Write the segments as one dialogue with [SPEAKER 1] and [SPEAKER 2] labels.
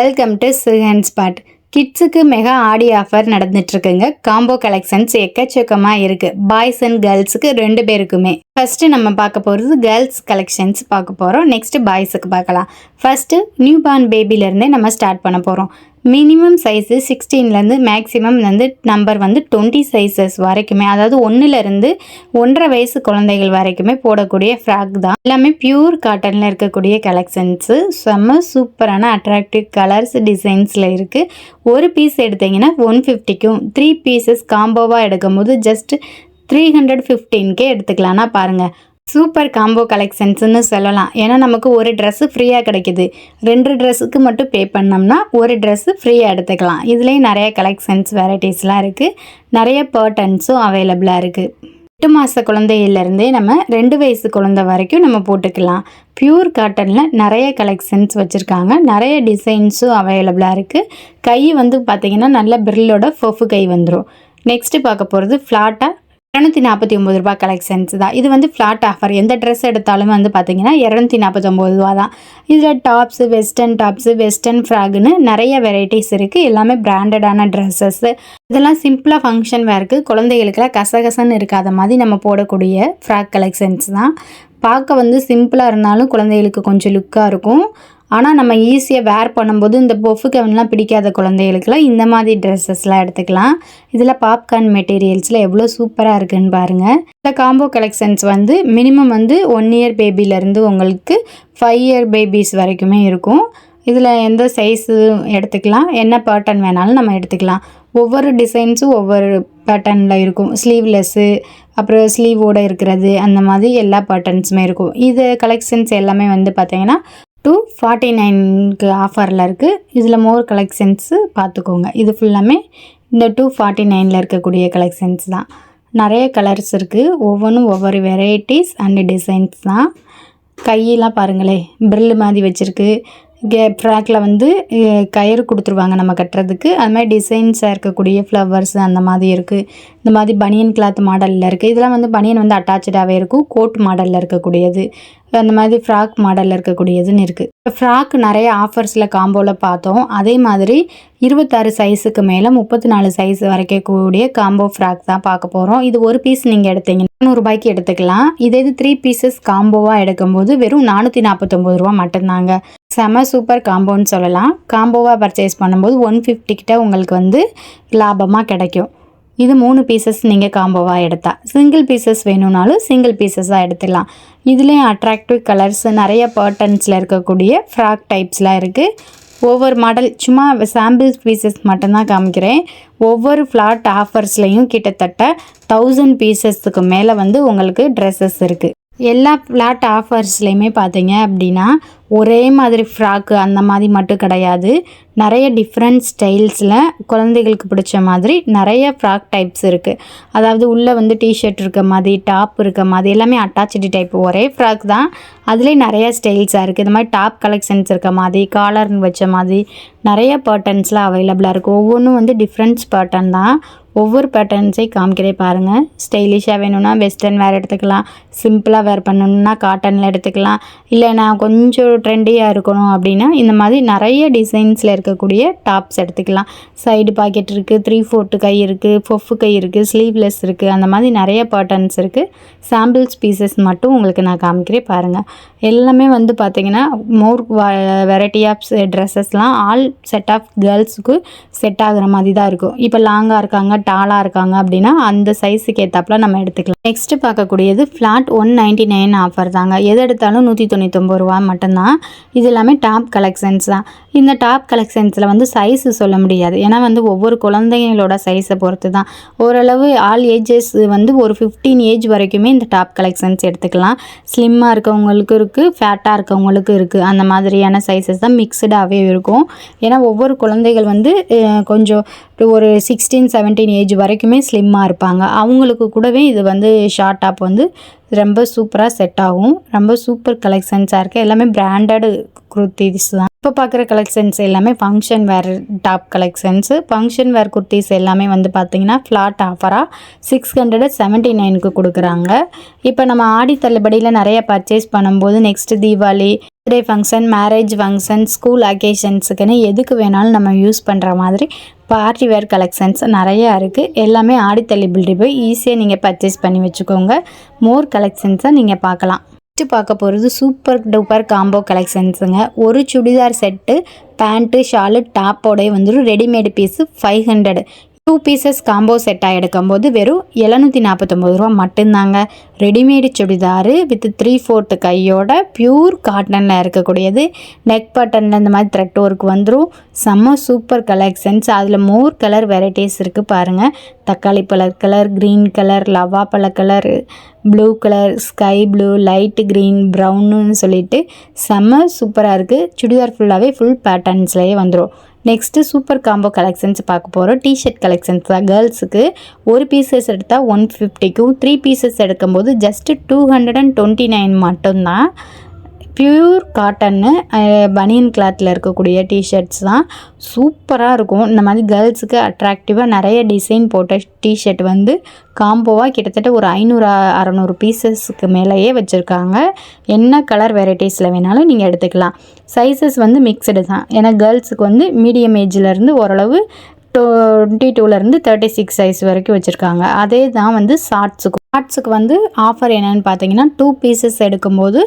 [SPEAKER 1] Welcome to Sugan spot கிட்ஸுக்கு mega Aadi offer நடந்துட்டுருக்குங்க. Combo collections எக்கச்சக்கமாக இருக்குது பாய்ஸ் அண்ட் கேர்ள்ஸுக்கு ரெண்டு பேருக்குமே. ஃபஸ்ட்டு நம்ம பார்க்க போகிறது கேர்ள்ஸ் கலெக்ஷன்ஸ் பார்க்க போகிறோம் நெக்ஸ்ட்டு பாய்ஸுக்கு பார்க்கலாம். ஃபஸ்ட்டு நியூ பார்ன் பேபிலேருந்தே நம்ம ஸ்டார்ட் பண்ண போகிறோம் மினிமம் சைஸு சிக்ஸ்டீன்லேருந்து மேக்ஸிமம் வந்து நம்பர் வந்து டுவெண்ட்டி சைஸஸ் வரைக்குமே அதாவது ஒன்றுலேருந்து ஒன்றரை வயசு குழந்தைகள் வரைக்குமே போடக்கூடிய ஃப்ராக் தான். எல்லாமே பியூர் காட்டனில் இருக்கக்கூடிய கலெக்ஷன்ஸு செம்ம சூப்பரான அட்ராக்டிவ் கலர்ஸ் டிசைன்ஸில் இருக்குது ஒரு பீஸ் எடுத்தீங்கன்னா ஒன் ஃபிஃப்டிக்கும் த்ரீ பீசஸ் காம்போவாக எடுக்கும்போது ஜஸ்ட் த்ரீ ஹண்ட்ரட் ஃபிஃப்டீன்கே எடுத்துக்கலாம்னா பாருங்கள் சூப்பர் காம்போ கலெக்ஷன்ஸ்னு சொல்லலாம். ஏன்னா நமக்கு ஒரு ட்ரெஸ்ஸு ஃப்ரீயாக கிடைக்குது. ரெண்டு ட்ரெஸ்ஸுக்கு மட்டும் பே பண்ணோம்னா ஒரு ட்ரெஸ்ஸு ஃப்ரீயாக எடுத்துக்கலாம். இதுலேயும் நிறைய கலெக்ஷன்ஸ் வெரைட்டிஸ்லாம் இருக்குது நிறைய பர்டன்ஸும் அவைலபிளாக இருக்குது எட்டு மாத குழந்தையிலேருந்தே நம்ம ரெண்டு வயசு குழந்தை வரைக்கும் நம்ம போட்டுக்கலாம். பியூர் காட்டனில் நிறைய கலெக்ஷன்ஸ் வச்சுருக்காங்க. நிறைய டிசைன்ஸும் அவைலபிளாக இருக்குது கை வந்து பார்த்திங்கன்னா நல்ல பிரில்லோட ஃபொஃபு கை வந்துடும் நெக்ஸ்ட்டு பார்க்க போகிறது ஃப்ளாட்டாக இரநூத்தி நாற்பத்தி ஒம்பது ரூபா கலெக்ஷன்ஸ் தான். இது வந்து ஃப்ளாட் ஆஃபர் எந்த ட்ரெஸ் எடுத்தாலும் வந்து பார்த்தீங்கன்னா இரநூத்தி நாற்பத்தொம்பது ரூபா தான். இதில் டாப்ஸு வெஸ்டர்ன் டாப்ஸு வெஸ்டர்ன் ஃப்ராக்னு நிறைய வெரைட்டிஸ் இருக்குது எல்லாமே பிராண்டடான ட்ரெஸ்ஸஸ்ஸு இதெல்லாம் சிம்பிளாக ஃபங்க்ஷன் வேர்க்கு குழந்தைகளுக்குலாம் கசகசன்னு இருக்காத மாதிரி நம்ம போடக்கூடிய ஃப்ராக் கலெக்ஷன்ஸ் தான். பார்க்க வந்து சிம்பிளாக இருந்தாலும் குழந்தைகளுக்கு கொஞ்சம் லுக்காக இருக்கும். ஆனால் நம்ம ஈஸியாக வேர் பண்ணும்போது இந்த பொஃபு கவன்லாம் பிடிக்காத குழந்தைகளுக்குலாம் இந்த மாதிரி ட்ரெஸ்ஸஸ்லாம் எடுத்துக்கலாம். இதில் பாப்கார்ன் மெட்டீரியல்ஸில் எவ்வளோ சூப்பராக இருக்குன்னு பாருங்கள் இந்த காம்போ கலெக்ஷன்ஸ் வந்து மினிமம் வந்து ஒன் இயர் பேபிலேருந்து உங்களுக்கு ஃபைவ் இயர் பேபிஸ் வரைக்குமே இருக்கும். இதில் எந்த சைஸு எடுத்துக்கலாம். என்ன பேட்டர்ன் வேணாலும் நம்ம எடுத்துக்கலாம். ஒவ்வொரு டிசைன்ஸும் ஒவ்வொரு பேட்டர்னில் இருக்கும். ஸ்லீவ்லெஸ்ஸு அப்புறம் ஸ்லீவோடு இருக்கிறது அந்த மாதிரி எல்லா பேட்டர்ன்ஸுமே இருக்கும். இது கலெக்ஷன்ஸ் எல்லாமே வந்து பார்த்திங்கன்னா டூ ஃபார்ட்டி நைனுக்கு ஆஃபரில் இருக்குது இதில் மோர் கலெக்ஷன்ஸு பார்த்துக்கோங்க இது ஃபுல்லாமே இந்த டூ ஃபார்ட்டி நைனில் இருக்கக்கூடிய கலெக்ஷன்ஸ் தான். நிறைய கலர்ஸ் இருக்குது ஒவ்வொன்றும் ஒவ்வொரு வெரைட்டிஸ் அண்டு டிசைன்ஸ் தான். கையெல்லாம் பாருங்களேன். பிரில் மாதிரி வச்சுருக்கு. கே ஃப்ராக்கில் வந்து கயிறு கொடுத்துருவாங்க நம்ம கட்டுறதுக்கு. அது மாதிரி டிசைன்ஸாக இருக்கக்கூடிய ஃப்ளவர்ஸ் அந்த மாதிரி இருக்குது இந்த மாதிரி பனியன் கிளாத் மாடலில் இருக்குது இதெல்லாம் வந்து பனியன் வந்து அட்டாச்சாகவே இருக்கும். கோட் மாடலில் இருக்கக்கூடியது. அந்த மாதிரி ஃப்ராக் மாடலில் இருக்கக்கூடியதுன்னு இருக்குது ஃப்ராக் நிறைய ஆஃபர்ஸில் காம்போவில் பார்த்தோம். அதே மாதிரி இருபத்தாறு சைஸுக்கு மேலே முப்பத்தி நாலு சைஸ் வரைக்கும் கூடிய காம்போ ஃப்ராக் தான் பார்க்க போகிறோம் இது ஒரு பீஸ் நீங்கள் எடுத்தீங்கன்னா நூறுரூபாய்க்கு எடுத்துக்கலாம். இதே இது த்ரீ பீசஸ் காம்போவாக எடுக்கும்போது வெறும் நானூற்றி நாற்பத்தொம்பது ரூபா மட்டும்தாங்க. செம சூப்பர் காம்போன்னு சொல்லலாம். காம்போவாக பர்ச்சேஸ் பண்ணும்போது ஒன் ஃபிஃப்டி கிட்ட உங்களுக்கு வந்து லாபமாக கிடைக்கும். இது மூணு பீசஸ் நீங்கள் காம்போவாக எடுத்தால் சிங்கிள் பீசஸ் வேணும்னாலும் சிங்கிள் பீசஸாக எடுத்துடலாம். இதுலேயும் அட்ராக்டிவ் கலர்ஸ் நிறைய பேட்டர்ன்ஸில் இருக்கக்கூடிய ஃப்ராக் டைப்ஸ்லாம் இருக்குது ஒவ்வொரு மாடல் சும்மா சாம்பிள் பீசஸ் மட்டும்தான் காமிக்கிறேன். ஒவ்வொரு ஃப்ளாட் ஆஃபர்ஸ்லேயும் கிட்டத்தட்ட தௌசண்ட் பீசஸ்க்கு மேலே வந்து உங்களுக்கு ட்ரெஸ்ஸஸ் இருக்குது எல்லா ஃப்ளாட் ஆஃபர்ஸ்லேயுமே பார்த்தீங்க அப்படின்னா ஒரே மாதிரி ஃப்ராக்கு அந்த மாதிரி மட்டும் கிடையாது. நிறைய டிஃப்ரெண்ட் ஸ்டைல்ஸில் குழந்தைகளுக்கு பிடிச்ச மாதிரி நிறைய ஃப்ராக் டைப்ஸ் இருக்குது அதாவது உள்ளே வந்து டிஷர்ட் இருக்க மாதிரி டாப் இருக்க மாதிரி எல்லாமே அட்டாச்சடி டைப் ஒரே ஃப்ராக் தான். அதுலேயே நிறைய ஸ்டைல்ஸாக இருக்குது இந்த மாதிரி டாப் கலெக்ஷன்ஸ் இருக்க மாதிரி காலர் வச்ச மாதிரி நிறைய பேட்டர்ன்ஸ்லாம் அவைலபிளாக இருக்குது ஒவ்வொன்றும் வந்து டிஃப்ரெண்ட்ஸ் பேட்டர்ன் தான். ஒவ்வொரு பேட்டர்ன்ஸையும் காமிக்கிறே பாருங்கள் ஸ்டைலிஷாக வேணும்னா வெஸ்டர்ன் வேறு எடுத்துக்கலாம். சிம்பிளாக வேர் பண்ணணுன்னா காட்டனில் எடுத்துக்கலாம். இல்லை நான் கொஞ்சம் ட்ரெண்டியாக இருக்கணும் அப்படின்னா இந்த மாதிரி நிறைய டிசைன்ஸில் இருக்கக்கூடிய டாப்ஸ் எடுத்துக்கலாம். சைடு பாக்கெட் இருக்குது த்ரீ ஃபோர்த்து கை இருக்குது ஃபொஃபு கை இருக்குது ஸ்லீவ்லெஸ் இருக்குது அந்த மாதிரி நிறைய பேட்டர்ன்ஸ் இருக்குது சாம்பிள்ஸ் பீசஸ் மட்டும் உங்களுக்கு நான் காமிக்கிறேன் பாருங்கள் எல்லாமே வந்து பார்த்திங்கன்னா மோர் வெரைட்டி ஆஃப் ட்ரெஸ்ஸஸ்லாம் ஆல் செட் ஆஃப் கேர்ள்ஸுக்கு செட் ஆகிற மாதிரி தான் இருக்கும். இப்போ லாங்காக இருக்காங்க டாலாக இருக்காங்க அப்படின்னா அந்த சைஸுக்கு ஏற்றாப்புல நம்ம எடுத்துக்கலாம். நெக்ஸ்ட்டு பார்க்கக்கூடியது flat one ninety nine offer தாங்க. எது எடுத்தாலும் நூற்றி தொண்ணூற்றொம்பது ரூபா மட்டும்தான். இது எல்லாமே டாப் கலெக்ஷன்ஸ் தான். இந்த டாப் கலெக்ஷன்ஸில் வந்து சைஸு சொல்ல முடியாது. ஏன்னா வந்து ஒவ்வொரு குழந்தைங்களோட சைஸை பொறுத்து தான் ஓரளவு ஆல் ஏஜஸ் வந்து ஒரு ஃபிஃப்டீன் ஏஜ் வரைக்குமே இந்த டாப் கலெக்ஷன்ஸ் எடுத்துக்கலாம். ஸ்லிம்மாக இருக்கவங்களுக்கு இருக்குது ஃபேட்டாக இருக்கவங்களுக்கு இருக்குது அந்த மாதிரியான சைஸஸ் தான் மிக்சடாகவே இருக்கும். ஏன்னா ஒவ்வொரு குழந்தைகள் வந்து கொஞ்சம் ஒரு சிக்ஸ்டீன் செவன்டீன் ஏஜ் வரைக்குமே ஸ்லிம்மாக இருப்பாங்க. அவங்களுக்கு கூடவே இது வந்து ஷார்ட் டாப் வந்து ரொம்ப சூப்பராக செட் ஆகும். ரொம்ப சூப்பர் கலெக்ஷன்ஸாக இருக்குது எல்லாமே பிராண்டடு குர்த்திஸ் தான். இப்போ பார்க்குற கலெக்ஷன்ஸ் எல்லாமே function wear top collections function wear kurtis எல்லாமே வந்து பார்த்திங்கன்னா ஃப்ளாட் ஆஃபராக சிக்ஸ் ஹண்ட்ரட் செவன்ட்டி நைனுக்கு கொடுக்குறாங்க. இப்போ நம்ம ஆடி தள்ளுபடியில் நிறைய பர்ச்சேஸ் பண்ணும்போது next Deepavali birthday function marriage function school அக்கேஷன்ஸுக்குன்னு எதுக்கு வேணாலும் நம்ம யூஸ் பண்ணுற மாதிரி பார்ட்டி வேர் கலெக்ஷன்ஸ் நிறையா இருக்குது எல்லாமே ஆடி தள்ளுபடி போய் ஈஸியாக நீங்கள் பர்ச்சேஸ் பண்ணி வச்சுக்கோங்க. மோர் கலெக்ஷன்ஸை நீங்கள் பார்க்கலாம் நெக்ஸ்ட்டு பார்க்க போகிறது சூப்பர் டூப்பர் காம்போ கலெக்ஷன்ஸுங்க. ஒரு சுடிதார் செட்டு பேண்ட்டு ஷாலு டாப்போடே வந்துடும் readymade piece five hundred two pieces combo செட்டாக எடுக்கும்போது வெறும் எழுநூற்றி நாற்பத்தொம்பது ரூபா மட்டும்தாங்க. Readymade churidar with three fourth கையோட பியூர் காட்டனில் இருக்கக்கூடியது. நெக் பட்டனில் இந்த மாதிரி த்ரெட் ஒர்க் வந்துடும் செம்ம சூப்பர் கலெக்ஷன்ஸ் அதில் மோர் கலர் வெரைட்டிஸ் இருக்குது பாருங்கள் தக்காளி பழ கலர் க்ரீன் கலர் லவா பழ colour blue colour sky blue light green ப்ரௌனுன்னு சொல்லிட்டு செம்ம சூப்பராக இருக்குது சுடிதார் ஃபுல்லாகவே ஃபுல் பேட்டர்ன்ஸ்லேயே வந்துடும் நெக்ஸ்ட்டு சூப்பர் காம்போ கலெக்ஷன்ஸ் பார்க்க போகிறோம் டிஷர்ட் கலெக்ஷன்ஸ் தான். கேர்ள்ஸுக்கு ஒரு பீசஸ் எடுத்தால் ஒன் ஃபிஃப்டிக்கும் த்ரீ பீசஸ் எடுக்கும்போது just two hundred and twenty nine மட்டும்தான். பியூர் காட்டன்னு பனியன் கிளாத்தில் இருக்கக்கூடிய டிஷர்ட்ஸ் தான். சூப்பராக இருக்கும். இந்த மாதிரி கேர்ள்ஸுக்கு அட்ராக்டிவாக நிறைய டிசைன் போட்ட டிஷர்ட் வந்து காம்போவாக கிட்டத்தட்ட ஒரு ஐநூறு அறநூறு பீசஸ்க்கு மேலேயே வச்சுருக்காங்க. என்ன கலர் வெரைட்டிஸில் வேணாலும் நீங்கள் எடுத்துக்கலாம். சைஸஸ் வந்து மிக்சடு தான். ஏன்னா கேர்ள்ஸுக்கு வந்து மீடியம் ஏஜ்லேருந்து ஓரளவு டுவெண்ட்டி டூலேருந்து தேர்ட்டி சிக்ஸ் சைஸ் வரைக்கும் வச்சுருக்காங்க. அதே தான் வந்து ஷார்ட்ஸுக்கு ஷார்ட்ஸுக்கு வந்து ஆஃபர் என்னென்னு பார்த்தீங்கன்னா டூ பீசஸ் எடுக்கும்போது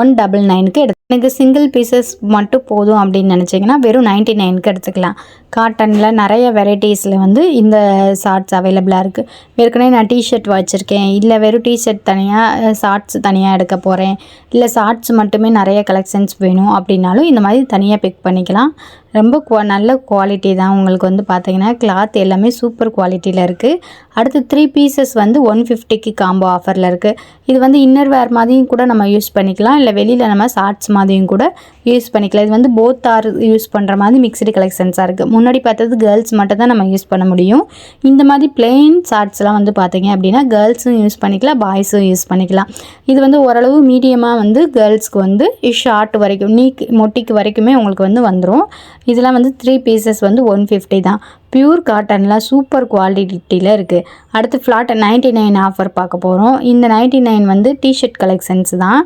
[SPEAKER 1] ஒன் டபுள் நைனுக்கு எடுத்து எனக்கு சிங்கிள் பீசஸ் மட்டும் போதும் அப்படின்னு நினச்சிங்கன்னா வெறும் நைன்ட்டி நைனுக்கு எடுத்துக்கலாம். காட்டனில் நிறைய வெரைட்டிஸில் வந்து இந்த ஷார்ட்ஸ் அவைலபிளாக இருக்குது ஏற்கனவே நான் டிஷர்ட் வச்சுருக்கேன். இல்லை வெறும் டிஷர்ட் தனியாக ஷார்ட்ஸ் தனியாக எடுக்க போகிறேன் இல்லை ஷார்ட்ஸ் மட்டுமே நிறைய கலெக்ஷன்ஸ் வேணும் அப்படின்னாலும் இந்த மாதிரி தனியாக பிக் பண்ணிக்கலாம். ரொம்ப குவா நல்ல குவாலிட்டி தான் உங்களுக்கு வந்து பார்த்தீங்கன்னா கிளாத் எல்லாமே சூப்பர் குவாலிட்டியில் இருக்குது அடுத்து த்ரீ பீசஸ் வந்து ஒன் ஃபிஃப்டிக்கு காம்போ ஆஃபரில் இருக்குது இது வந்து இன்னர் வேர் மாதிரியும் கூட நம்ம யூஸ் பண்ணிக்கலாம். இல்லை வெளியில் நம்ம ஷார்ட்ஸ் மாதிரியும் கூட யூஸ் பண்ணிக்கலாம். இது வந்து போத் ஆர் யூஸ் பண்ணுற மாதிரி மிக்சடு கலெக்ஷன்ஸாக இருக்குது முன்னாடி பார்த்தது கேர்ள்ஸ் மட்டும் தான் நம்ம யூஸ் பண்ண முடியும். இந்த மாதிரி பிளெயின் ஷார்ட்ஸ்லாம் வந்து பார்த்தீங்க அப்படின்னா கேர்ள்ஸும் யூஸ் பண்ணிக்கலாம். பாய்ஸும் யூஸ் பண்ணிக்கலாம். இது வந்து ஓரளவு மீடியமாக வந்து கேர்ள்ஸ்க்கு வந்து ஷார்ட் வரைக்கும் நீக் மொட்டிக்கு வரைக்குமே உங்களுக்கு வந்து வந்துடும் இதெல்லாம் வந்து த்ரீ பீசஸ் வந்து ஒன் ஃபிஃப்டி தான். பியூர் காட்டனில் சூப்பர் குவாலிட்டியில் இருக்குது அடுத்து ஃப்ளாட் நைன்ட்டி நைன் ஆஃபர் பார்க்க போகிறோம் இந்த நைன்ட்டி நைன் வந்து டிஷர்ட் கலெக்ஷன்ஸ் தான்.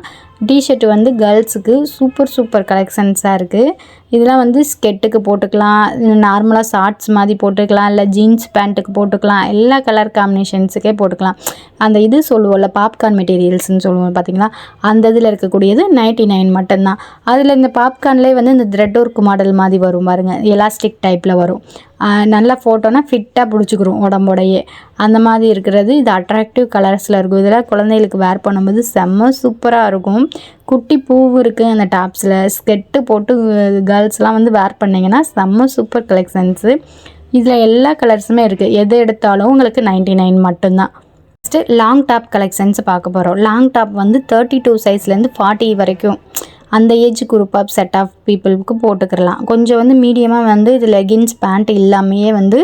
[SPEAKER 1] டிஷர்ட் வந்து கேர்ள்ஸுக்கு சூப்பர் சூப்பர் கலெக்ஷன்ஸாக இருக்குது இதெல்லாம் வந்து ஸ்கெட்டுக்கு போட்டுக்கலாம் நார்மலாக ஷார்ட்ஸ் மாதிரி போட்டுக்கலாம் இல்லை ஜீன்ஸ் பேண்ட்டுக்கு போட்டுக்கலாம் எல்லா கலர் காம்பினேஷன்ஸுக்கே போட்டுக்கலாம். அந்த இது சொல்லுவோம்ல பாப்கார்ன் மெட்டீரியல்ஸ்னு சொல்லுவோம் பார்த்தீங்களா அந்த இதில் இருக்கக்கூடியது நைன்ட்டி நைன் மட்டும்தான். அதில் இந்த பாப்கார்ன்லேயே வந்து இந்த த்ரெட் ஒர்க் மாடல் மாதிரி வரும் பாருங்கள் எலாஸ்டிக் டைப்பில் வரும். நல்லா ஃபோட்டோனா ஃபிட்டாக பிடிச்சிக்கிறோம் உடம்போடையே. அந்த மாதிரி இருக்கிறது. இது அட்ராக்டிவ் கலர்ஸில் இருக்கும். இதில் குழந்தைகளுக்கு வேர் பண்ணும்போது செம்ம சூப்பராக இருக்கும். குட்டி பூவும் இருக்குது அந்த டாப்ஸில் ஸ்கெட்டு போட்டு கேர்ள்ஸ்லாம் வந்து வேர் பண்ணிங்கன்னா செம்ம சூப்பர் கலெக்ஷன்ஸு இதில் எல்லா கலர்ஸுமே இருக்குது எது எடுத்தாலும் உங்களுக்கு நைன்ட்டி நைன் மட்டும்தான். நெக்ஸ்ட்டு லாங் டாப் கலெக்ஷன்ஸ் பார்க்க போகிறோம் லாங் டாப் வந்து தேர்ட்டி டூ சைஸ்லேருந்து ஃபார்ட்டி வரைக்கும். அந்த age group of set of பீப்புளுக்கு போட்டுக்கிறலாம் கொஞ்சம் வந்து மீடியமாக வந்து இது லெகின்ஸ் பேண்ட் இல்லாமையே வந்து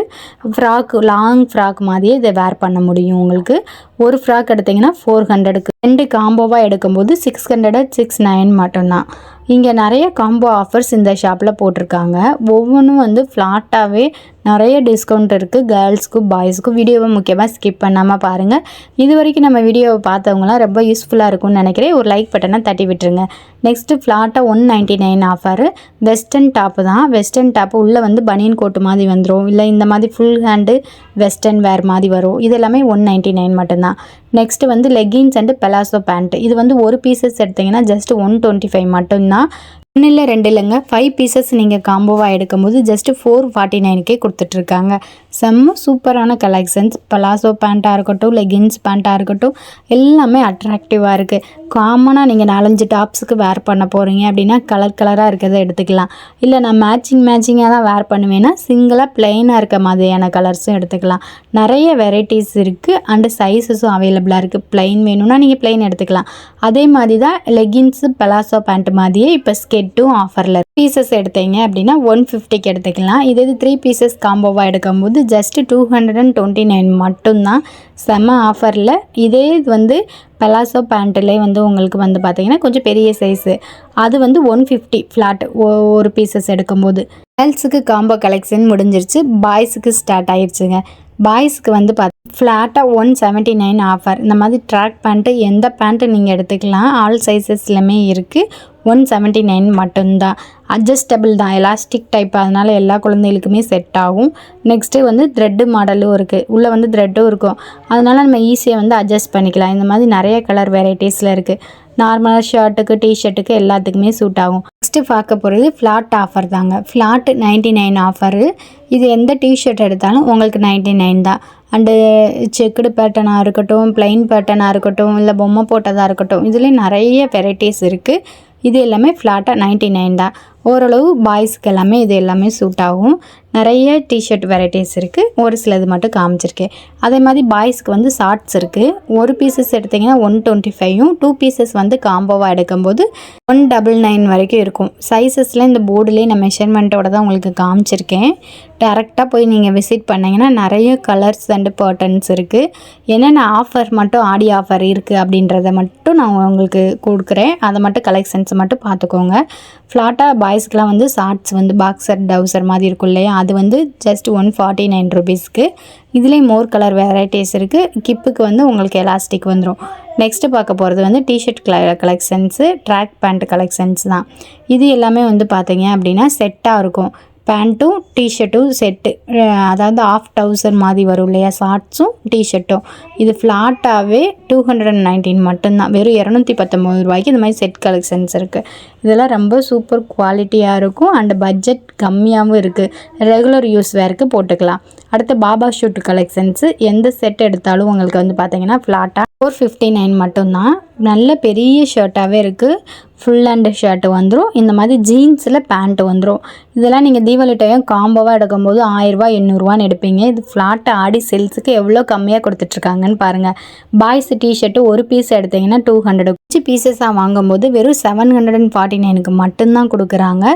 [SPEAKER 1] ஃப்ராக் லாங் ஃப்ராக் மாதிரியே இதை வேர் பண்ண முடியும் உங்களுக்கு. ஒரு ஃப்ராக் எடுத்திங்கன்னா ஃபோர் ஹண்ட்ரடுக்கு ரெண்டு காம்போவாக எடுக்கும்போது சிக்ஸ் ஹண்ட்ரட் சிக்ஸ் நைன் மட்டும்தான். இங்கே நிறைய காம்போ ஆஃபர்ஸ் இந்த ஷாப்பில் போட்டிருக்காங்க. ஒவ்வொன்றும் வந்து ஃப்ளாட்டாகவே நிறைய டிஸ்கவுண்ட் இருக்குது கேர்ள்ஸ்க்கும் பாய்ஸ்க்கும் வீடியோவை முக்கியமாக ஸ்கிப் பண்ணாமல் பாருங்கள் இது வரைக்கும் நம்ம வீடியோவை பார்த்தவங்களாம் ரொம்ப யூஸ்ஃபுல்லாக இருக்கும்னு நினைக்கிறேன். ஒரு லைக் பட்டனை தட்டி விட்டுருங்க. நெக்ஸ்ட்டு ஃப்ளாட்டாக one ninety nine offer western top தான். வெஸ்டர்ன் டாப்பு உள்ளே வந்து பனியன் கோட்டு மாதிரி வந்துடும் இல்லை இந்த மாதிரி ஃபுல் ஹேண்டு வெஸ்டர்ன் வேர் மாதிரி வரும். இது எல்லாமே ஒன் நைன்ட்டி நைன் மட்டும்தான். நெக்ஸ்ட்டு வந்து லெகின்ஸ் அண்டு பெலாசோ பேண்ட் இது வந்து ஒரு பீசஸ் எடுத்திங்கன்னா ஜஸ்ட் ஒன் டுவெண்ட்டி ஃபைவ் மட்டும்தான் ஒன்று இல்லை ரெண்டு இல்லைங்க ஃபைவ் பீசஸ் நீங்கள் காம்போவாக எடுக்கும்போது ஜஸ்ட்டு ஃபோர் ஃபார்ட்டி நைனுக்கே கொடுத்துட்ருக்காங்க. செம்ம சூப்பரான கலெக்ஷன்ஸ் பலாசோ பேண்ட்டாக இருக்கட்டும் லெகின்ஸ் பேண்ட்டாக இருக்கட்டும் எல்லாமே அட்ராக்டிவாக இருக்குது காமனாக நீங்கள் நாலஞ்சு டாப்ஸுக்கு வேர் பண்ண போகிறீங்க அப்படின்னா கலர் கலராக இருக்கிறத எடுத்துக்கலாம். இல்லை நான் மேட்சிங் மேட்சிங்காக தான் வேர் பண்ணுவேன்னா சிங்கிளாக பிளெயினாக இருக்க மாதிரியான கலர்ஸும் எடுத்துக்கலாம். நிறைய வெரைட்டிஸ் இருக்குது அண்டு சைஸஸும் அவைலபிளாக இருக்குது ப்ளைன் வேணும்னா நீங்கள் ப்ளைன் எடுத்துக்கலாம். அதே மாதிரி தான் லெகின்ஸு பலாசோ பேண்ட் மாதிரியே இப்போ ஸ்கெட் ஸ்கெட்டும் ஆஃபரில் பீசஸ் எடுத்தீங்க அப்படின்னா ஒன் ஃபிஃப்டிக்கு எடுத்துக்கலாம். இது இது த்ரீ பீசஸ் காம்போவாக எடுக்கும்போது just two hundred and twenty nine மட்டும்தான் செம்ம ஆஃபரில் இதே வந்து பெலாசோ பேண்ட்டிலே வந்து உங்களுக்கு வந்து பார்த்தீங்கன்னா கொஞ்சம் பெரிய சைஸு அது வந்து ஒன் ஃபிஃப்டி ஃப்ளாட் ஒரு பீசஸ் எடுக்கும்போது. கேர்ள்ஸுக்கு காம்போ கலெக்ஷன் முடிஞ்சிருச்சு. பாய்ஸுக்கு ஸ்டார்ட் ஆயிடுச்சுங்க பாய்ஸ்க்கு வந்து பார்த்து ஃப்ளாட்டாக ஒன் செவன்ட்டி நைன் ஆஃபர் இந்த மாதிரி ட்ராக் பேண்ட்டு எந்த பேண்ட்டு நீங்கள் எடுத்துக்கலாம் ஆல் சைஸஸ்லையுமே இருக்குது ஒன் செவன்ட்டி நைன் மட்டும்தான். அட்ஜஸ்டபிள் தான். எலாஸ்டிக் டைப் அதனால் எல்லா குழந்தைகளுக்குமே செட் ஆகும். நெக்ஸ்ட்டு வந்து த்ரெட்டு மாடலும் இருக்குது உள்ளே வந்து த்ரெட்டும் இருக்கும். அதனால் நம்ம ஈஸியாக வந்து அட்ஜஸ்ட் பண்ணிக்கலாம். இந்த மாதிரி நிறைய கலர் வெரைட்டிஸில் இருக்குது நார்மலாக ஷர்ட்டுக்கு டிஷர்ட்டுக்கு எல்லாத்துக்குமே சூட் ஆகும். நெக்ஸ்ட்டு பார்க்க போகிறது ஃப்ளாட் ஆஃபர் தாங்க. ஃப்ளாட் நைன்ட்டி நைன் ஆஃபரு இது எந்த டிஷர்ட் எடுத்தாலும் உங்களுக்கு நைன்ட்டி நைன் தான். அண்டு செக்குடு பேட்டனாக இருக்கட்டும் ப்ளைன் பேட்டனாக இருக்கட்டும் இல்லை பொம்மை போட்டதாக இருக்கட்டும் இதுலேயும் நிறைய வெரைட்டிஸ் இருக்குது இது எல்லாமே ஃப்ளாட்டாக நைன்ட்டி நைன் தான். ஓரளவு பாய்ஸ்க்கு எல்லாமே இது எல்லாமே சூட் ஆகும். நிறைய டிஷர்ட் வெரைட்டிஸ் இருக்குது ஒரு சிலது மட்டும் காமிச்சிருக்கேன். அதே மாதிரி பாய்ஸ்க்கு வந்து ஷார்ட்ஸ் இருக்குது ஒரு பீசஸ் எடுத்திங்கன்னா ஒன் டுவெண்ட்டி ஃபைவும் டூ பீசஸ் வந்து காம்போவாக எடுக்கும்போது ஒன் டபுள் நைன் வரைக்கும் இருக்கும். சைஸஸில் இந்த போர்டுலேயே நான் மெஷர்மெண்ட்டோட தான் உங்களுக்கு காமிச்சிருக்கேன். டேரெக்டாக போய் நீங்கள் விசிட் பண்ணிங்கன்னா நிறைய கலர்ஸ் அண்டு பேட்டர்ன்ஸ் இருக்குது என்னென்ன ஆஃபர் மட்டும் ஆடி ஆஃபர் இருக்குது அப்படின்றத மட்டும் நான் உங்களுக்கு கொடுக்குறேன். அதை மட்டும் கலெக்ஷன்ஸ் மட்டும் பார்த்துக்கோங்க. ஃப்ளாட்டாக பாய்ஸ்க்கெலாம் வந்து ஷார்ட்ஸ் வந்து பாக்ஸர் டவுசர் மாதிரி இருக்கும் இல்லையா? அது வந்து ஜஸ்ட் ஒன் ஃபார்ட்டி நைன் ருபீஸ்க்கு இதுலேயும் மோர் கலர் வெரைட்டிஸ் இருக்குது கிப்புக்கு வந்து உங்களுக்கு எலாஸ்டிக் வந்துடும் நெக்ஸ்ட்டு பார்க்க போகிறது வந்து டிஷர்ட் கல கலெக்ஷன்ஸு ட்ராக் பேண்ட் கலெக்ஷன்ஸ் தான். இது எல்லாமே வந்து பார்த்தீங்க அப்படின்னா செட்டாக இருக்கும். பேண்ட்டும் டிஷர்ட்டும் செட்டு அதாவது ஆஃப் டவுசர் மாதிரி வரும் இல்லையா? ஷார்ட்ஸும் டிஷர்ட்டும் இது ஃப்ளாட்டாகவே டூ ஹண்ட்ரட் அண்ட் நைன்டீன் மட்டும்தான். வெறும் இரநூத்தி பத்தொம்பது ரூபாய்க்கு இந்த மாதிரி செட் கலெக்ஷன்ஸ் இருக்குது இதெல்லாம் ரொம்ப சூப்பர் குவாலிட்டியாக இருக்கும். அண்ட் பட்ஜெட் கம்மியாகவும் இருக்குது ரெகுலர் யூஸ் வேருக்கு போட்டுக்கலாம். அடுத்து பாபா ஷூட் கலெக்ஷன்ஸு எந்த செட் எடுத்தாலும் உங்களுக்கு வந்து பார்த்தீங்கன்னா ஃப்ளாட்டாக ஃபோர் ஃபிஃப்டி நைன் மட்டும்தான். நல்ல பெரிய ஷர்ட்டாகவே இருக்குது ஃபுல் அண்ட் ஷர்ட்டு வந்துடும் இந்த மாதிரி ஜீன்ஸில் பேண்ட்டு வந்துடும் இதெல்லாம் நீங்கள் தீபாவளி டைம் காம்போவாக எடுக்கும்போது ஆயிரரூபா எண்ணூறுரூவான்னு எடுப்பீங்க. இது ஃப்ளாட் ஆடி சேல்ஸுக்கு எவ்வளோ கம்மியாக கொடுத்துட்ருக்காங்கன்னு பாருங்கள் பாய்ஸ் டிஷர்ட்டு ஒரு பீஸ் எடுத்தீங்கன்னா டூ ஹண்ட்ரட் அஞ்சு பீசஸாக வாங்கும்போது வெறும் செவன் ஹண்ட்ரட் அண்ட் ஃபார்ட்டி நைனுக்கு மட்டும்தான் கொடுக்குறாங்க.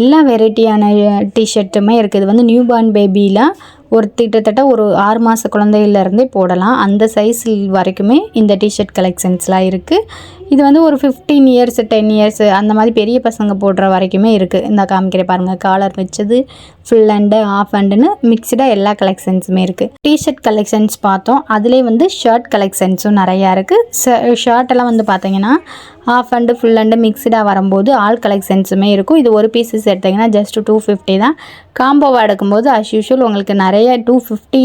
[SPEAKER 1] எல்லா வெரைட்டியான டிஷர்ட்டுமே இருக்குது இது வந்து நியூ பார்ன் பேபியில் ஒரு கிட்டத்தட்ட ஒரு ஆறு மாத குழந்தையிலேருந்தே போடலாம். அந்த சைஸ் வரைக்குமே இந்த டிஷர்ட் கலெக்ஷன்ஸ்லாம் இருக்குது இது வந்து ஒரு ஃபிஃப்டீன் இயர்ஸ் டென் இயர்ஸ் அந்த மாதிரி பெரிய பசங்க போடுற வரைக்குமே இருக்குது இந்த காமிக்கிற பாருங்கள் காலர் வச்சது ஃபுல் ஹேண்டு ஆஃப் ஹேண்டுன்னு மிக்சடாக எல்லா கலெக்ஷன்ஸுமே இருக்குது டிஷர்ட் கலெக்ஷன்ஸ் பார்த்தோம். அதுலேயே வந்து ஷர்ட் கலெக்ஷன்ஸும் நிறையா இருக்குது ஷர்ட்டெல்லாம் வந்து பார்த்தீங்கன்னா ஆஃப் அண்டு ஃபுல் அண்டு மிக்சடாக வரும்போது ஆல் கலெக்ஷன்ஸுமே இருக்கும். இது ஒரு பீசஸ் எடுத்திங்கன்னா ஜஸ்ட் டூ ஃபிஃப்டி தான். காம்போவாக எடுக்கும்போது அஸ் யூஷுவல் உங்களுக்கு நிறைய டூ ஃபிஃப்டி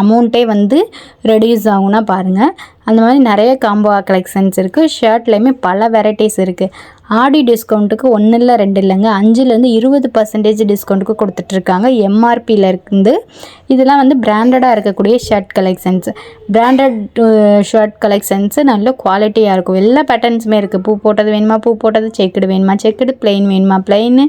[SPEAKER 1] அமௌண்ட்டே வந்து ரெடியூஸ் ஆகும்னா பாருங்கள் அந்த மாதிரி நிறைய காம்போ கலெக்ஷன்ஸ் இருக்குது ஷர்ட்லேயுமே பல வெரைட்டிஸ் இருக்குது ஆடி டிஸ்கவுண்ட்டுக்கு ஒன்று இல்லை ரெண்டு இல்லைங்க. அஞ்சுலேருந்து இருபது பர்சன்டேஜ் டிஸ்கவுண்ட்டுக்கு கொடுத்துட்ருக்காங்க. எம்ஆர்பியில் இருந்து. இதெல்லாம் வந்து பிராண்டடாக இருக்கக்கூடிய shirt collections branded shirt collections நல்ல குவாலிட்டியாக இருக்கும். எல்லா பேட்டர்ன்ஸுமே இருக்குது பூ போட்டது வேணுமா? பூ போட்டது செக்குடு வேணுமா? செக்குடு பிளெயின் வேணுமா? பிளெயின்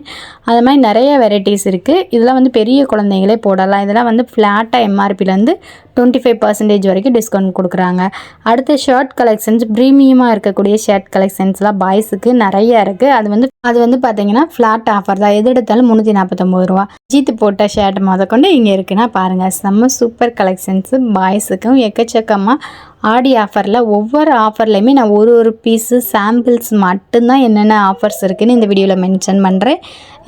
[SPEAKER 1] அது மாதிரி நிறைய வெரைட்டிஸ் இருக்குது இதெல்லாம் வந்து பெரிய குழந்தைங்களே போடலாம். இதெல்லாம் வந்து ஃப்ளாட்டாக எம்ஆர்பிலேருந்து டுவெண்ட்டி ஃபைவ் பர்சன்டேஜ் வரைக்கும் டிஸ்கவுண்ட் கொடுக்குறாங்க. அடுத்த ஷர்ட் கலெக்ஷன்ஸ் ப்ரீமியமாக இருக்கக்கூடிய ஷர்ட் கலெக்ஷன்ஸ்லாம் பாய்ஸுக்கு நிறைய இருக்குது அது வந்து அது வந்து பார்த்தீங்கன்னா ஃப்ளாட் ஆஃபர் தான். எது எடுத்தாலும் முந்நூற்றி நாற்பத்தொம்பது ரூபா. ஜீத்து போட்ட ஷர்ட் முத இங்கே இருக்குன்னா பாருங்கள் செம்ம சூப்பர் கலெக்ஷன்ஸு பாய்ஸுக்கும் எக்கச்சக்கமாக ஆடி ஆஃபரில் ஒவ்வொரு ஆஃபர்லேயுமே நான் ஒரு ஒரு பீஸு சாம்பிள்ஸ் மட்டும்தான் என்னென்ன ஆஃபர்ஸ் இருக்குதுன்னு இந்த வீடியோவில் மென்ஷன் பண்ணுறேன்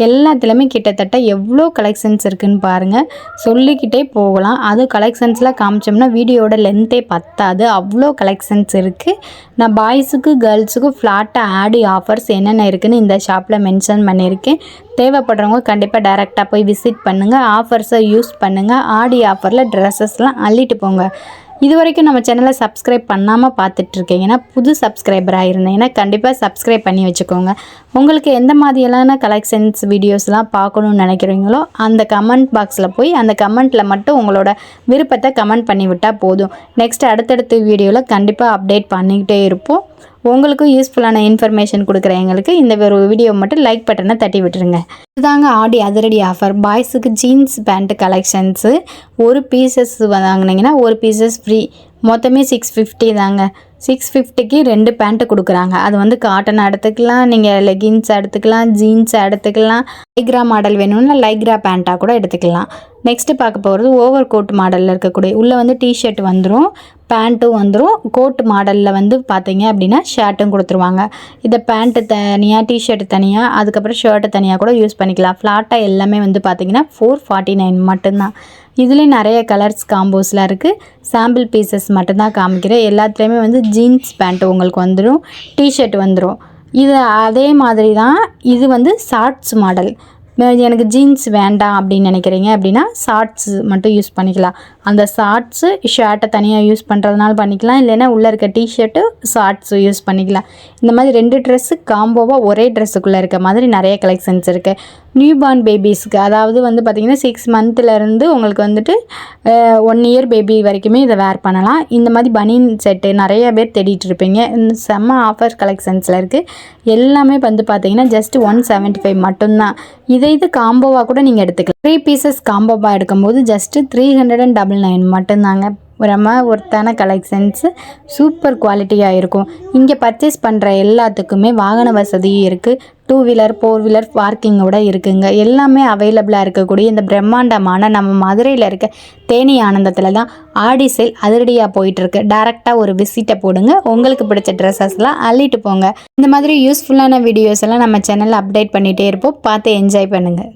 [SPEAKER 1] எல்லாத்துலேயுமே கிட்டத்தட்ட எவ்வளோ கலெக்ஷன்ஸ் இருக்குதுன்னு பாருங்கள் சொல்லிக்கிட்டே போகலாம். அது கலெக்ஷன்ஸ்லாம் காமிச்சோம்னா வீடியோட லென்த்தே பத்தாது. அவ்வளோ கலெக்ஷன்ஸ் இருக்குது நான் பாய்ஸுக்கு கேர்ள்ஸுக்கும் ஃப்ளாட்டாக ஆடி ஆஃபர்ஸ் என்னென்ன இருக்குதுன்னு இந்த ஷாப்பில் மென்ஷன் பண்ணியிருக்கேன். தேவைப்படுறவங்க கண்டிப்பாக டைரெக்டாக போய் விசிட் பண்ணுங்கள் ஆஃபர்ஸை யூஸ் பண்ணுங்கள் ஆடி ஆஃபரில் ட்ரெஸ்ஸஸ்லாம் அள்ளிட்டு போங்க. இது வரைக்கும் நம்ம சேனலை சப்ஸ்கிரைப் பண்ணாமல் பார்த்துட்ருக்கீங்கன்னா புது சப்ஸ்கிரைபராக இருந்தீங்கன்னா கண்டிப்பாக சப்ஸ்கிரைப் பண்ணி வச்சுக்கோங்க. உங்களுக்கு எந்த மாதிரியான கலெக்ஷன்ஸ் வீடியோஸ்லாம் பார்க்கணுன்னு நினைக்கிறீங்களோ அந்த கமெண்ட் பாக்ஸில் போய் அந்த கமெண்ட்டில் மட்டும் உங்களோட விருப்பத்தை கமெண்ட் பண்ணி விட்டால் போதும். நெக்ஸ்ட் அடுத்தடுத்த வீடியோவில் கண்டிப்பாக அப்டேட் பண்ணிக்கிட்டே இருப்போம். உங்களுக்கும் யூஸ்ஃபுல்லான இன்ஃபர்மேஷன் கொடுக்குற எங்களுக்கு. இந்த ஒரு வீடியோ மட்டும் லைக் பட்டனை தட்டி விட்டுருங்க. இதுதாங்க ஆடி அதிரடி ஆஃபர் பாய்ஸுக்கு ஜீன்ஸ் பேண்ட்டு கலெக்ஷன்ஸு ஒரு பீசஸ் வாங்கினீங்கன்னா ஒரு பீசஸ் ஃப்ரீ மொத்தமே சிக்ஸ் ஃபிஃப்டி தாங்க. சிக்ஸ் ஃபிஃப்டிக்கு ரெண்டு பேண்ட்டு கொடுக்குறாங்க. அது வந்து காட்டன் எடுத்துக்கலாம் நீங்கள் லெகின்ஸ் எடுத்துக்கலாம் ஜீன்ஸ் எடுத்துக்கலாம் லைக்ரா மாடல் வேணும்னா லைக்ரா பேண்ட்டாக கூட எடுத்துக்கலாம். நெக்ஸ்ட்டு பார்க்க போகிறது ஓவர் கோட் மாடலில் இருக்கக்கூடிய உள்ளே வந்து டிஷர்ட் வந்துடும் பேண்ட்டும் வந்துடும் கோட் மாடலில் வந்து பார்த்தீங்க அப்படின்னா ஷர்ட்டும் கொடுத்துருவாங்க. இதை பேண்ட்டு தனியாக டிஷர்ட் தனியாக அதுக்கப்புறம் ஷர்ட்டு தனியாக கூட யூஸ் பண்ணிக்கலாம். ஃப்ளாட்டாக எல்லாமே வந்து பார்த்தீங்கன்னா ஃபோர் ஃபார்ட்டி நைன் மட்டும்தான். இதுலேயும் நிறைய கலர்ஸ் காம்போஸ்லாம் இருக்குது சாம்பிள் பீசஸ் மட்டும்தான் காமிக்கிறேன். எல்லாத்துலேயுமே வந்து ஜீன்ஸ் பேண்ட் உங்களுக்கு வந்துடும் டிஷர்ட் வந்துடும் இது அதே மாதிரி தான் இது வந்து ஷார்ட்ஸ் மாடல் எனக்கு ஜீன்ஸ் வேண்டாம் அப்படின்னு நினைக்கிறீங்க அப்படின்னா ஷார்ட்ஸ் மட்டும் யூஸ் பண்ணிக்கலாம். அந்த ஷார்ட்ஸு ஷர்ட்டை தனியாக யூஸ் பண்ணுறதுனால பண்ணிக்கலாம். இல்லைன்னா உள்ளே இருக்க டிஷர்ட்டு ஷார்ட்ஸு யூஸ் பண்ணிக்கலாம். இந்த மாதிரி ரெண்டு ட்ரெஸ்ஸு காம்போவாக ஒரே ட்ரெஸ்ஸுக்குள்ளே இருக்க மாதிரி நிறைய கலெக்ஷன்ஸ் இருக்குது நியூ பார்ன் பேபிஸ்க்கு அதாவது வந்து பார்த்திங்கன்னா சிக்ஸ் மந்த்லேருந்து உங்களுக்கு வந்துட்டு ஒன் இயர் பேபி வரைக்குமே இதை வேர் பண்ணலாம். இந்த மாதிரி பனியன் செட்டு நிறைய பேர் தேடிட்டு இருப்பீங்க. இந்த செம்ம ஆஃபர் கலெக்ஷன்ஸில் இருக்குது எல்லாமே வந்து பார்த்தீங்கன்னா ஜஸ்ட் ஒன் செவன்ட்டி ஃபைவ் மட்டும்தான். இதை இது காம்போவாக கூட நீங்கள் எடுத்துக்கலாம். த்ரீ பீசஸ் காம்போவாக எடுக்கும்போது just three hundred and double nine மட்டும்தாங்க. ரொம்ப ஒர்த்தான கலெக்ஷன்ஸு சூப்பர் குவாலிட்டியாக இருக்கும். இங்கே பர்ச்சேஸ் பண்ணுற எல்லாத்துக்குமே வாகன வசதியும் இருக்குது டூ வீலர் ஃபோர் வீலர் பார்க்கிங்கோட இருக்குங்க. எல்லாமே அவைலபிளாக இருக்கக்கூடிய இந்த பிரம்மாண்டமான நம்ம மதுரையில் இருக்க தேனி ஆனந்தத்தில் தான் ஆடி சேல் அதிரடியாக போயிட்டுருக்கு. டேரெக்டாக ஒரு விசிட்டை போடுங்க. உங்களுக்கு பிடிச்ச ட்ரெஸ்ஸஸ்லாம் அள்ளிட்டு போங்க. இந்த மாதிரி யூஸ்ஃபுல்லான வீடியோஸ் எல்லாம் நம்ம சேனலில் அப்டேட் பண்ணிகிட்டே இருப்போம். பார்த்து என்ஜாய் பண்ணுங்கள்